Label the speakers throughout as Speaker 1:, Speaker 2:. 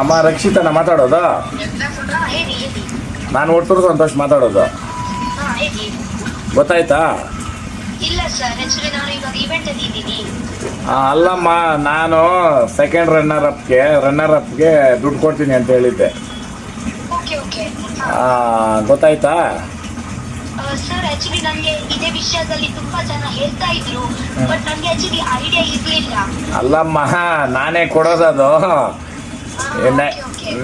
Speaker 1: ಅಮ್ಮ ರಕ್ಷಿತನ ಮಾತಾಡೋದು? ನಾನು ಒಟ್ಟೂರು ಸಂತೋಷ್ ಮಾತಾಡೋದು. ಗೊತ್ತಾಯ್ತಾ? ಅಲ್ಲಮ್ಮ, ನಾನು ಸೆಕೆಂಡ್ ರನ್ನರ್ ಅಪ್ಗೆ ರನ್ನರ್ ಅಪ್ಗೆ ದುಡ್ಡು ಕೊಡ್ತೀನಿ ಅಂತ ಹೇಳಿದ್ದೆ. ಗೊತ್ತಾಯ್ತಾ? ಅಲ್ಲಮ್ಮ, ನಾನೇ ಕೊಡೋದದು.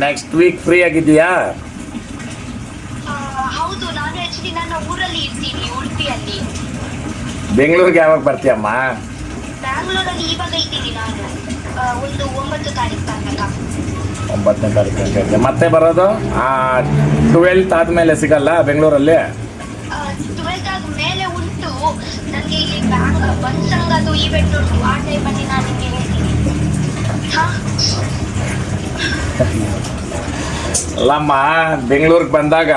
Speaker 1: ನೆಕ್ಸ್ಟ್ ವೀಕ್ ಫ್ರೀ ಆಗಿದೆಯಾ
Speaker 2: ಹೌದು ನಾನು ಆಕ್ಚುಲಿ ನನ್ನ ಊರಲ್ಲಿ ಇರ್ತೀನಿ ಉಡುಪಿಯಲ್ಲಿ.
Speaker 1: ಬೆಂಗಳೂರಿಗೆ ಯಾವಾಗ ಬರ್ತೀಯಮ್ಮ?
Speaker 2: ಬ್ಯಾಂಗ್ಳೂರಲ್ಲಿ ಇವಾಗ ಇದ್ದೀನಿ ನಾನು. ಒಂದು ಒಂಬತ್ತು ತಾರೀಕು ತನಕ.
Speaker 1: ಒಂಬತ್ತನೇ ತಾರೀಕು ಅಂತ ಮತ್ತೆ ಬರೋದು? ಟ್ವೆಲ್ತ್ ಆದಮೇಲೆ ಸಿಗಲ್ಲ ಬೆಂಗಳೂರಲ್ಲಿ?
Speaker 2: ಟ್ವೆಲ್ತ್ ಆದಮೇಲೆ ಉಂಟು. ನನಗೆ ಇಲ್ಲಿ ಬ್ಯಾಂಗ್ ಅದು ಈವೆಂಟ್ ಉಂಟು. ಆ ಟೈಮಲ್ಲಿ ನಾನು ನಿಮಗೆ ಹೇಳ್ತೀನಿ. ಹಾ?
Speaker 1: ಅಲ್ಲಮ್ಮ ಬೆಂಗಳೂರಿಗೆ ಬಂದಾಗ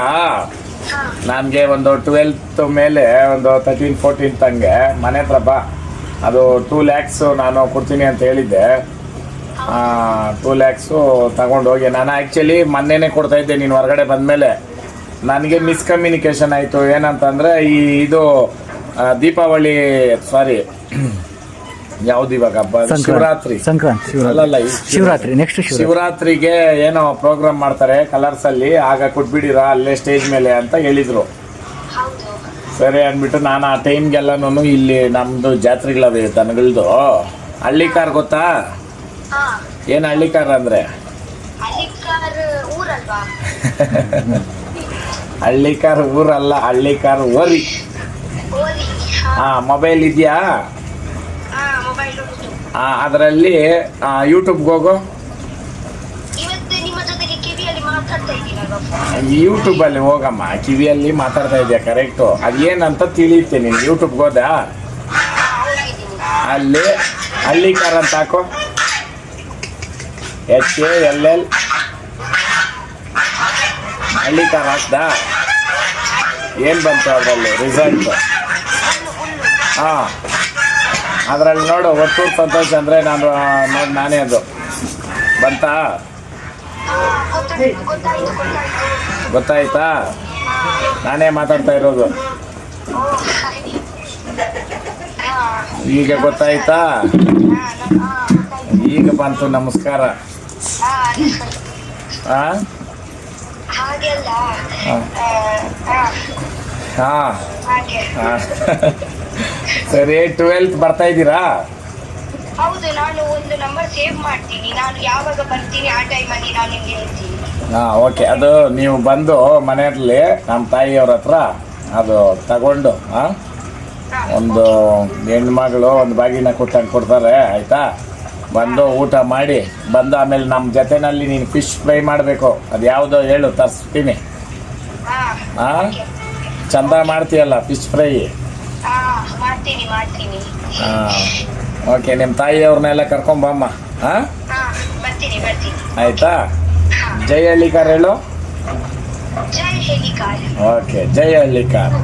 Speaker 1: ನನಗೆ ಒಂದು ಟ್ವೆಲ್ತ್ ಮೇಲೆ ಒಂದು ತರ್ಟೀನ್ ಫೋರ್ಟೀನ್ ತಂಗೆ ಮನೆ ಹತ್ರ ಬಾ. ಅದು ಟೂ ಲ್ಯಾಕ್ಸು ನಾನು ಕೊಡ್ತೀನಿ ಅಂತ ಹೇಳಿದ್ದೆ. ಟೂ ಲ್ಯಾಕ್ಸು ಹೋಗಿ. ನಾನು ಆ್ಯಕ್ಚುಲಿ ಮೊನ್ನೆನೇ ಕೊಡ್ತಾ ಇದ್ದೆ, ನೀನು ಹೊರಗಡೆ ಬಂದಮೇಲೆ. ನನಗೆ ಮಿಸ್ಕಮ್ಯುನಿಕೇಷನ್ ಆಯಿತು. ಏನಂತಂದರೆ ಈ ಇದು ದೀಪಾವಳಿ ಸಾರಿ ಯಾವ್ದು ಇವಾಗ ಹಬ್ಬ? ಶಿವರಾತ್ರಿ.
Speaker 3: ಸಂಕ್ರಾಂತಿ ಶಿವರಾತ್ರಿ.
Speaker 1: ಅಲ್ಲಲ್ಲ ಈ
Speaker 3: ಶಿವರಾತ್ರಿ. ನೆಕ್ಸ್ಟ್ ಶಿವರಾತ್ರಿ.
Speaker 1: ಶಿವರಾತ್ರಿಗೆ ಏನೋ ಪ್ರೋಗ್ರಾಮ್ ಮಾಡ್ತಾರೆ ಕಲರ್ಸ್ ಅಲ್ಲಿ ಆಗ ಕೊಟ್ಬಿಡಿರಾ ಅಲ್ಲೇ ಸ್ಟೇಜ್ ಮೇಲೆ ಅಂತ ಹೇಳಿದ್ರು.
Speaker 2: ಹೌದು.
Speaker 1: ಸರಿ ಅಂದ್ಬಿಟ್ಟು ನಾನು ಆ ಟೈಮ್ಗೆಲ್ಲನೂ ಇಲ್ಲಿ ನಮ್ದು ಜಾತ್ರೆಗಳವೆ ದನಗಳದು. ಹಳ್ಳಿ ಕಾರ್ ಗೊತ್ತಾ? ಏನು ಹಳ್ಳಿ ಕಾರ್ ಅಂದ್ರೆ? ಹಳ್ಳಿ ಕಾರ್ ಊರಲ್ಲ ಹಳ್ಳಿ ಕಾರ್ ಓರಿ.
Speaker 2: ಹಾಂ.
Speaker 1: ಮೊಬೈಲ್ ಇದೆಯಾ? ಅದರಲ್ಲಿ ಯೂಟ್ಯೂಬ್ಗೆ ಹೋಗು. ಯೂಟ್ಯೂಬಲ್ಲಿ ಹೋಗಮ್ಮ. ಕಿವಿಯಲ್ಲಿ ಮಾತಾಡ್ತಾ ಇದೆಯಾ ಕರೆಕ್ಟು ಅದೇನಂತ ತಿಳಿಯುತ್ತೆ ನೀನು ಯೂಟ್ಯೂಬ್ಗೆ ಹೋದಾ?
Speaker 2: ಅಲ್ಲಿ
Speaker 1: ಅಲ್ಲಿ ಹಳ್ಳಿ ಕಾರ್ ಅಂತ ಹಾಕು. H A L L Hallikar ಹಾಕ್ದ? ಏನು ಬಂತು ಅದರಲ್ಲಿ? ರಿಸಲ್ಟ್ ಹಾಂ. ಅದರಲ್ಲಿ ನೋಡು ಒಟ್ಟು ಸಂತೋಷ ಅಂದರೆ ನಾನು ನೋಡಿ ನಾನೇ ಅದು. ಬಂತಾ?
Speaker 2: ಗೊತ್ತಾಯ್ತು?
Speaker 1: ನಾನೇ ಮಾತಾಡ್ತಾ ಇರೋದು. ಈಗ ಗೊತ್ತಾಯ್ತು? ಈಗ ಬಂತು ನಮಸ್ಕಾರ.
Speaker 2: ಹಾ
Speaker 1: ಹಾಂ. ಹಾಂ. ಸರಿ ಟ್ವೆಲ್ತ್ ಬರ್ತಾ ಇದ್ದೀರಾ?
Speaker 2: ಹೌದು ನಾನು ಒಂದು ನಂಬರ್ ಸೇವ್ ಮಾಡ್ತೀನಿ. ನಾನು ಯಾವಾಗ ಬರ್ತೀನಿ ಆ ಟೈಮಲ್ಲಿ ನಾನು ನಿಮಗೆ ಹೇಳ್ತೀನಿ.
Speaker 1: ಹಾಂ ಓಕೆ ಅದು ನೀವು ಬಂದು ಮನೆಯಲ್ಲಿ ನಮ್ಮ ತಾಯಿಯವ್ರ ಹತ್ರ ಅದು ತಗೊಂಡು ಹಾಂ? ಒಂದು ಹೆಣ್ಮಗಳು ಒಂದು ಬಾಗಿನ ಕೊಟ್ಟಂಗೆ ಕೊಡ್ತಾರೆ ಆಯಿತಾ? ಬಂದು ಊಟ ಮಾಡಿ ಬಂದು ಆಮೇಲೆ ನಮ್ಮ ಜೊತೆನಲ್ಲಿ ನೀನು ಫಿಶ್ ಫ್ರೈ ಮಾಡಬೇಕು. ಅದು ಯಾವುದೋ ಹೇಳು ತರಿಸ್ತೀನಿ.
Speaker 2: ಹಾ.
Speaker 1: ಚಂದ ಮಾಡ್ತೀಯಲ್ಲ ಫಿಶ್ ಫ್ರೈ
Speaker 2: ಹಾ ಮಾಡ್ತೀನಿ ಮಾಡ್ತೀನಿ.
Speaker 1: ಹಾಂ ಓಕೆ ನಿಮ್ಮ ತಾಯಿಯವ್ರನ್ನೆಲ್ಲ ಕರ್ಕೊಂಬಮ್ಮ ಹಾಂ
Speaker 2: ಹಾ ಬರ್ತೀನಿ ಬರ್ತೀನಿ.
Speaker 1: ಆಯಿತಾ? ಜೈ ಹಳ್ಳಿಕಾರ್ ಹೇಳು.
Speaker 2: ಜೈ
Speaker 1: ಓಕೆ ಜೈ ಹಳ್ಳಿಕಾರ್.